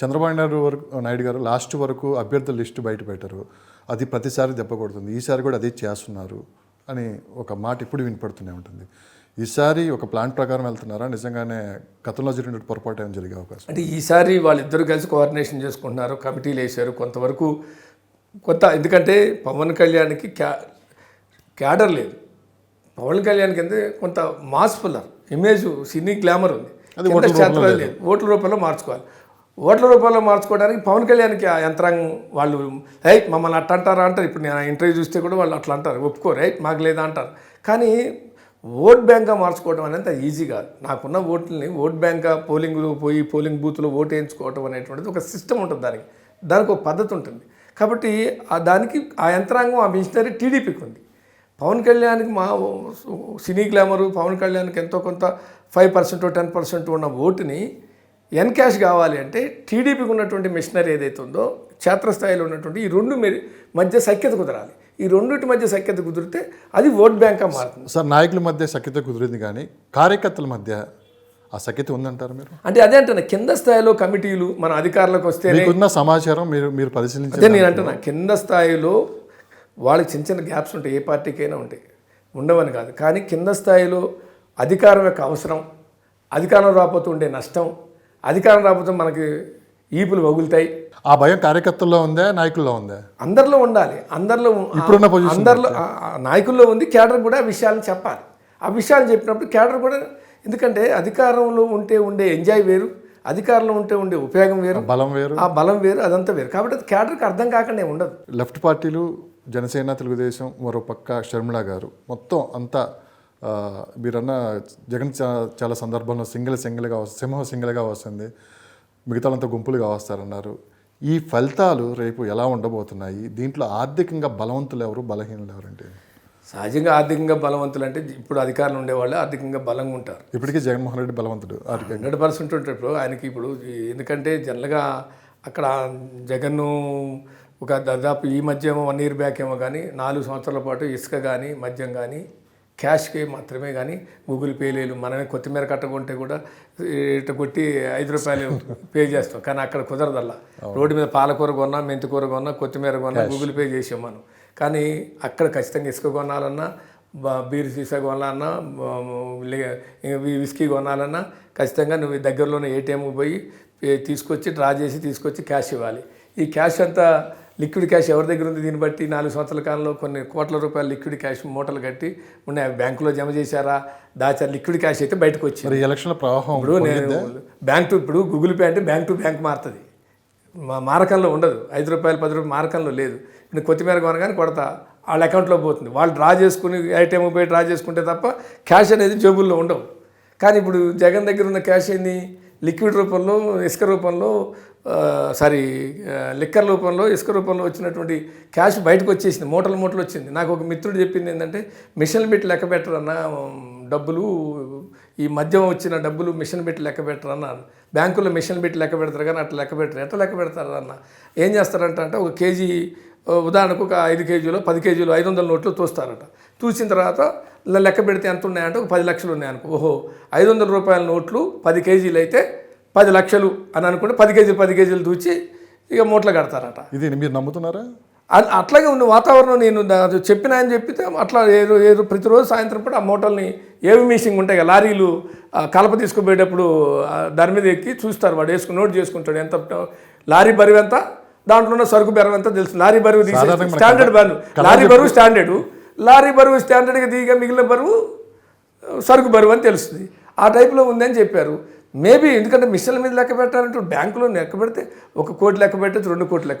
చంద్రబాబు నాయుడు వరకు నాయుడు గారు లాస్ట్ వరకు అభ్యర్థుల లిస్టు బయట పెట్టారు. అది ప్రతిసారి దెబ్బ కొడుతుంది. ఈసారి కూడా అదే చేస్తున్నారు అని ఒక మాట ఇప్పుడు వినపడుతూనే ఉంటుంది. ఈసారి ఒక ప్లాన్ ప్రకారం వెళ్తున్నారా? నిజంగానే గతంలో జరిగిన పొరపాటు ఏమైనా జరిగే అవకాశం అంటే ఈసారి వాళ్ళిద్దరూ కలిసి కోఆర్డినేషన్ చేసుకుంటున్నారు కమిటీలు వేశారు కొంతవరకు కొత్త ఎందుకంటే పవన్ కళ్యాణ్కి క్యా క్యాడర్ లేదు. పవన్ కళ్యాణ్కి అంటే కొంత mass puller image cine glamour ఉంది. కింద ఓట్ల రూపంలో మార్చుకోవాలి. ఓట్ల రూపంలో మార్చుకోవడానికి పవన్ కళ్యాణ్కి ఆ యంత్రాంగం వాళ్ళు రైట్ మమ్మల్ని అట్ట అంటారా? అంటారు. ఇప్పుడు నేను ఇంటర్వ్యూ చూస్తే కూడా వాళ్ళు అట్లా అంటారు. ఒప్పుకోరు. రైట్ మాకు లేదా? అంటారు. కానీ ఓట్ బ్యాంక్గా మార్చుకోవడం అనేది అంత ఈజీ కాదు. నాకున్న ఓట్లని ఓట్ బ్యాంక్గా పోలింగ్లో పోయి పోలింగ్ బూత్లో ఓటు వేయించుకోవడం అనేటువంటిది ఒక సిస్టమ్ ఉంటుంది దానికి. దానికి ఒక పద్ధతి ఉంటుంది. కాబట్టి ఆ దానికి ఆ యంత్రాంగం ఆ మిషనరీ టీడీపీకి ఉంది. పవన్ కళ్యాణ్కి మా సినీ గ్లామరు పవన్ కళ్యాణ్కి ఎంతో కొంత ఫైవ్ పర్సెంట్ టెన్ పర్సెంట్ ఉన్న ఓటుని ఎన్కాష్ కావాలి అంటే టీడీపీకి ఉన్నటువంటి మిషనరీ ఏదైతే ఉందో క్షేత్రస్థాయిలో ఉన్నటువంటి ఈ రెండు మధ్య సఖ్యత కుదరాలి. ఈ రెండింటి మధ్య సఖ్యత కుదిరితే అది ఓట్ బ్యాంక్గా మారుతుంది. సార్ నాయకుల మధ్య సఖ్యత కుదిరింది కానీ కార్యకర్తల మధ్య ఆ సఖ్యత ఉందంటారు మీరు? అంటే అదే అంటున్నా కింద స్థాయిలో కమిటీలు మన అధికారులకు వస్తేనే మీకున్న సమాచారం మీరు మీరు పరిశీలించి అదే నేను అంటున్నా కింద స్థాయిలో వాళ్ళకి చిన్న చిన్న గ్యాప్స్ ఉంటాయి ఏ పార్టీకైనా ఉంటాయి. ఉండవని కాదు. కానీ కింద స్థాయిలో అధికారం యొక్క అవసరం అధికారం రాకపోతే ఉండే నష్టం అధికారం రాకపోతే మనకి ఈపులు వగులుతాయి. ఆ భయం కార్యకర్తల్లో ఉందా నాయకుల్లో ఉందా? అందరిలో ఉండాలి. అందరిలో ఇప్పుడున్న అందరిలో నాయకుల్లో ఉంది కేడర్ కూడా ఆ విషయాలను చెప్పాలి. ఆ విషయాలు చెప్పినప్పుడు కేడర్ కూడా ఎందుకంటే అధికారంలో ఉంటే ఉండే ఎంజాయ్ వేరు అధికారంలో ఉంటే ఉండే ఉపయోగం వేరు బలం వేరు. ఆ బలం వేరు అదంతా వేరు. కాబట్టి అది కేడర్కి అర్థం కాకుండా ఉండదు. లెఫ్ట్ పార్టీలు జనసేన తెలుగుదేశం మరో పక్క షర్మిళ గారు మొత్తం అంతా మీరన్న జగన్ చాలా సందర్భంలో సింగిల్ సింగిల్గా వస్తుంది సింహం సింగిల్గా వస్తుంది. మిగతాలంతా గుంపులుగా వస్తారన్నారు. ఈ ఫలితాలు రేపు ఎలా ఉండబోతున్నాయి? దీంట్లో ఆర్థికంగా బలవంతులు ఎవరు? బలహీనులు ఎవరంటే సహజంగా ఆర్థికంగా బలవంతులు అంటే ఇప్పుడు అధికారులు ఉండేవాళ్ళు ఆర్థికంగా బలంగా ఉంటారు. ఇప్పటికీ జగన్మోహన్ రెడ్డి బలవంతుడు హండ్రెడ్ పర్సెంట్ ఉంటాడు ఇప్పుడు. ఆయనకి ఇప్పుడు ఎందుకంటే జనరల్గా అక్కడ జగన్ను ఒక దాదాపు ఈ మధ్య ఏమో వన్ ఇయర్ బ్యాక్ ఏమో కానీ నాలుగు సంవత్సరాల పాటు ఇసుక కానీ మద్యం కానీ క్యాష్కి మాత్రమే కానీ గూగుల్ పే లేదు మనమే కొత్తిమీర కట్టకుంటే కూడా ఇటు కొట్టి ఐదు రూపాయలు పే చేస్తాం. కానీ అక్కడ కుదరదల్లా. రోడ్డు మీద పాలకూర కొన్నా మెంతికూర కొన్నా కొత్తిమీర కొన్నా గూగుల్ పే చేసాం మనం. కానీ అక్కడ ఖచ్చితంగా ఇసుక కొనాలన్నా బ- బీర్ సీసా కొనాలన్నా విస్కీ కొనాలన్నా ఖచ్చితంగా నువ్వు దగ్గరలోనే ఏటీఎంకి పోయి తీసుకొచ్చి డ్రా చేసి తీసుకొచ్చి క్యాష్ ఇవ్వాలి. ఈ క్యాష్ అంతా లిక్విడ్ క్యాష్ ఎవరి దగ్గర ఉంది? దీన్ని బట్టి నాలుగు సంవత్సరాల కాలంలో కొన్ని కోట్ల రూపాయల లిక్విడ్ క్యాష్ మూటలు కట్టి ఉన్నాయి. బ్యాంకులో జమ చేశారా? దాచారు? లిక్విడ్ క్యాష్ అయితే బయటకు వచ్చింది. ఎలక్షన్ల ప్రవాహం ఇప్పుడు నేను బ్యాంక్ టు ఇప్పుడు గూగుల్ పే అంటే బ్యాంక్ టు బ్యాంక్ మారుతుంది. మా మారకంలో ఉండదు. ఐదు రూపాయలు పది రూపాయలు మారకంలో లేదు. ఇప్పుడు కొత్తిమీర కొనగానే కొడతా. వాళ్ళ అకౌంట్లో పోతుంది. వాళ్ళు డ్రా చేసుకుని ఐటెం పోయి డ్రా చేసుకుంటే తప్ప క్యాష్ అనేది జేబుల్లో ఉండవు. కానీ ఇప్పుడు జగన్ దగ్గర ఉన్న క్యాష్ ఏంది? లిక్విడ్ రూపంలో ఇసుక రూపంలో సారీ లిక్కర్ రూపంలో ఇసుక రూపంలో వచ్చినటువంటి క్యాష్ బయటకు వచ్చేసింది. మూటలు మూటలు వచ్చింది. నాకు ఒక మిత్రుడు చెప్పింది ఏంటంటే మిషన్ బిట్ లెక్క పెట్టరన్న డబ్బులు ఈ మద్యం వచ్చిన డబ్బులు మిషన్ పెట్టి లెక్క పెట్టరు అన్నారు బ్యాంకులో మిషన్ పెట్టి లెక్క పెడతారు కానీ అట్లా లెక్క పెట్టరు. ఎట్లా లెక్క పెడతారు అన్న ఏం చేస్తారంట అంటే ఒక కేజీ ఉదాహరణకు ఒక ఐదు కేజీలు పది కేజీలు ఐదు వందల నోట్లు తోస్తారట. తూసిన తర్వాత లెక్క పెడితే ఎంత ఉన్నాయంటే ఒక పది లక్షలు ఉన్నాయనుకో. ఓహో ఐదు వందల రూపాయల నోట్లు పది కేజీలు అయితే పది లక్షలు అని అనుకుంటే పది కేజీలు పది కేజీలు దూచి ఇక మూటలు కడతారట. ఇది మీరు నమ్ముతున్నారా? అట్లాగే ఉన్న వాతావరణం నేను చెప్పిన ఆయన చెప్పితే అట్లా ఏదో ఏదో ప్రతిరోజు సాయంత్రం పూట ఆ మూటల్ని ఏవి మిషింగ్ ఉంటాయి కదా లారీలు కలప తీసుకుపోయేటప్పుడు దాని మీద ఎక్కి చూస్తారు. వాడు వేసుకుని నోట్ చేసుకుంటాడు ఎంత లారీ బరువు ఎంత దాంట్లో ఉన్న సరుకు బరువు ఎంత తెలుసు? లారీ బరువు స్టాండర్డ్ బరువు. లారీ బరువు స్టాండర్డ్ లారీ బరువు స్టాండర్డ్గా దిగా మిగిలిన బరువు సరుకు బరువు అని తెలుస్తుంది. ఆ టైప్లో ఉందని చెప్పారు. మేబీ ఎందుకంటే మిషన్ల మీద లెక్క పెట్టాలంటే బ్యాంకులో లెక్క పెడితే ఒక కోటి లెక్క పెట్టచ్చు రెండు కోట్లు లెక్క